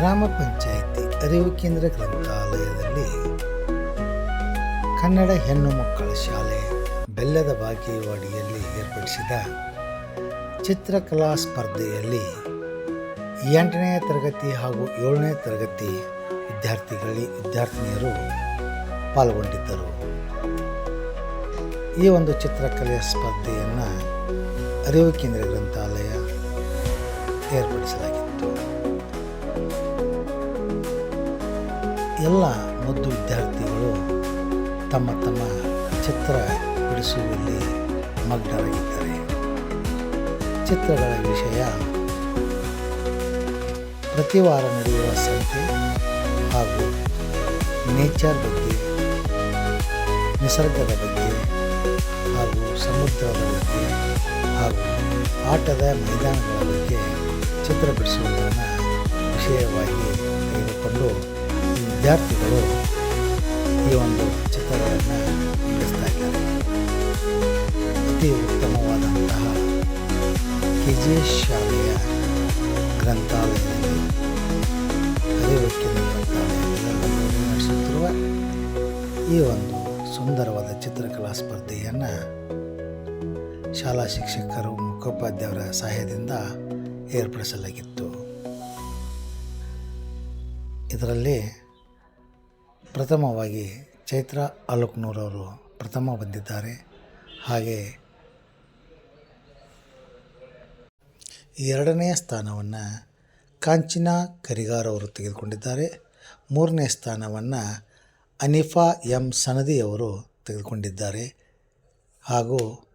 ಗ್ರಾಮ ಪಂಚಾಯಿತಿ ಅರಿವು ಕೇಂದ್ರ ಗ್ರಂಥಾಲಯದಲ್ಲಿ ಕನ್ನಡ ಹೆಣ್ಣು ಮಕ್ಕಳ ಶಾಲೆ ಬೆಲ್ಲದ ಬಾಗೇವಾಡಿಯಲ್ಲಿ ಏರ್ಪಡಿಸಿದ ಚಿತ್ರಕಲಾ ಸ್ಪರ್ಧೆಯಲ್ಲಿ ಎಂಟನೇ ತರಗತಿ ಹಾಗೂ ಏಳನೇ ತರಗತಿ ವಿದ್ಯಾರ್ಥಿಗಳಿ ವಿದ್ಯಾರ್ಥಿನಿಯರು ಪಾಲ್ಗೊಂಡಿದ್ದರು. ಈ ಒಂದು ಚಿತ್ರಕಲೆಯ ಸ್ಪರ್ಧೆಯನ್ನು ಅರಿವು ಕೇಂದ್ರ ಗ್ರಂಥಾಲಯ ಏರ್ಪಡಿಸಲಾಗಿತ್ತು ಎಲ್ಲ ಮದ್ದು ವಿದ್ಯಾರ್ಥಿಗಳು ತಮ್ಮ ತಮ್ಮ ಚಿತ್ರ ಬಿಡಿಸುವಲ್ಲಿ ಮಗ್ನರಾಗಿದ್ದಾರೆ. ಚಿತ್ರಗಳ ವಿಷಯ ಪ್ರತಿ ವಾರ ನಡೆಯುವ ಸಂತೆ ಹಾಗೂ ನೇಚರ್ ಬಗ್ಗೆ, ನಿಸರ್ಗದ ಬಗ್ಗೆ ಹಾಗೂ ಸಮುದ್ರದ ಬಗ್ಗೆ ಹಾಗೂ ಆಟದ ಮೈದಾನಗಳ ಬಗ್ಗೆ ಚಿತ್ರ ಬಿಡಿಸುವುದನ್ನು ವಿಷಯವಾಗಿ ತೆಗೆದುಕೊಂಡು ವಿದ್ಯಾರ್ಥಿಗಳು ಈ ಒಂದು ಚಿತ್ರಗಳನ್ನು ಬಿಡಿಸ್ತಾ ಇದ್ದಾರೆ ಅತಿ ಉತ್ತಮವಾದಂತಹ ಕೆ ಜಿ ಎಸ್ ಶಾಲೆಯ ಗ್ರಂಥಾಲಯದಲ್ಲಿ ಅರಿವಕ್ಕಿನ ಗ್ರಂಥಾಲಯದಲ್ಲಿ ನಡೆಸುತ್ತಿರುವ ಈ ಒಂದು ಸುಂದರವಾದ ಚಿತ್ರಕಲಾ ಸ್ಪರ್ಧೆಯನ್ನು ಶಾಲಾ ಶಿಕ್ಷಕರು ಮುಖೋಪಾಧ್ಯಾಯರ ಸಹಾಯದಿಂದ ಏರ್ಪಡಿಸಲಾಗಿತ್ತು. ಇದರಲ್ಲಿ ಪ್ರಥಮವಾಗಿ ಚೈತ್ರ ಅಲುಕ್ನೂರವರು ಪ್ರಥಮ ಬಂದಿದ್ದಾರೆ. ಹಾಗೆ ಎರಡನೆಯ ಸ್ಥಾನವನ್ನು ಕಾಂಚಿನಾ ಕರಿಗಾರವರು ತೆಗೆದುಕೊಂಡಿದ್ದಾರೆ. ಮೂರನೇ ಸ್ಥಾನವನ್ನು ಅನಿಫಾ ಎಂ ಸನದಿಯವರು ತೆಗೆದುಕೊಂಡಿದ್ದಾರೆ. ಹಾಗೂ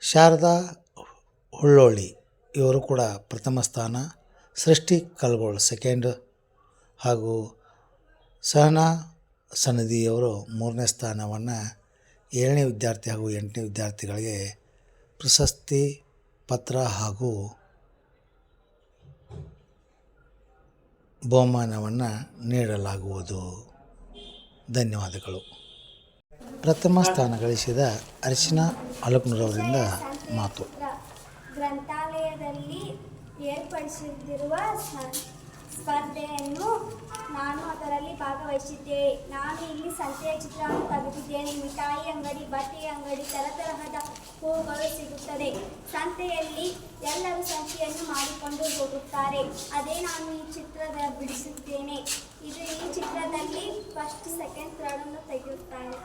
ಶಾರದಾ ಹುಳ್ಳೋಳಿ ಇವರು ಕೂಡ ಪ್ರಥಮ ಸ್ಥಾನ, ಸೃಷ್ಟಿ ಕಲ್ಗೋಳ್ ಸೆಕೆಂಡ್ ಹಾಗೂ ಸಹನಾ ಸನದಿಯವರು ಮೂರನೇ ಸ್ಥಾನವನ್ನು ಏಳನೇ ವಿದ್ಯಾರ್ಥಿ ಹಾಗೂ ಎಂಟನೇ ವಿದ್ಯಾರ್ಥಿಗಳಿಗೆ ಪ್ರಶಸ್ತಿ ಪತ್ರ ಹಾಗೂ ಬಹುಮಾನವನ್ನು ನೀಡಲಾಗುವುದು. ಧನ್ಯವಾದಗಳು. ಪ್ರಥಮ ಸ್ಥಾನ ಗಳಿಸಿದ ಅರ್ಚನಾ ಅಲಕ್ನೂರವರಿಂದ ಮಾತು. ಗ್ರಂಥಾಲಯದಲ್ಲಿ ಏರ್ಪಡಿಸಿರುವ ಸ್ಪರ್ಧೆಯನ್ನು ನಾನು ಅದರಲ್ಲಿ ಭಾಗವಹಿಸಿದ್ದೆ. ನಾನು ಇಲ್ಲಿ ಸಂತೆಯ ಚಿತ್ರವನ್ನು ತೆಗೆದಿದ್ದೇನೆ. ಮಿಠಾಯಿ ಅಂಗಡಿ, ಬಟ್ಟೆ ಅಂಗಡಿ ತರತರಹದ ಹೂವುಗಳು ಸಿಗುತ್ತದೆ. ಸಂತೆಯಲ್ಲಿ ಎಲ್ಲರೂ ಸಂತೆಯನ್ನು ಮಾಡಿಕೊಂಡು ಹೋಗುತ್ತಾರೆ. ಅದೇ ನಾನು ಈ ಚಿತ್ರದ ಬಿಡಿಸುತ್ತೇನೆ. ಇದು ಈ ಚಿತ್ರದಲ್ಲಿ ಫಸ್ಟ್ ಸೆಕೆಂಡ್ ಥರ್ಡನ್ನು ತೆಗೆಯುತ್ತಾರೆ.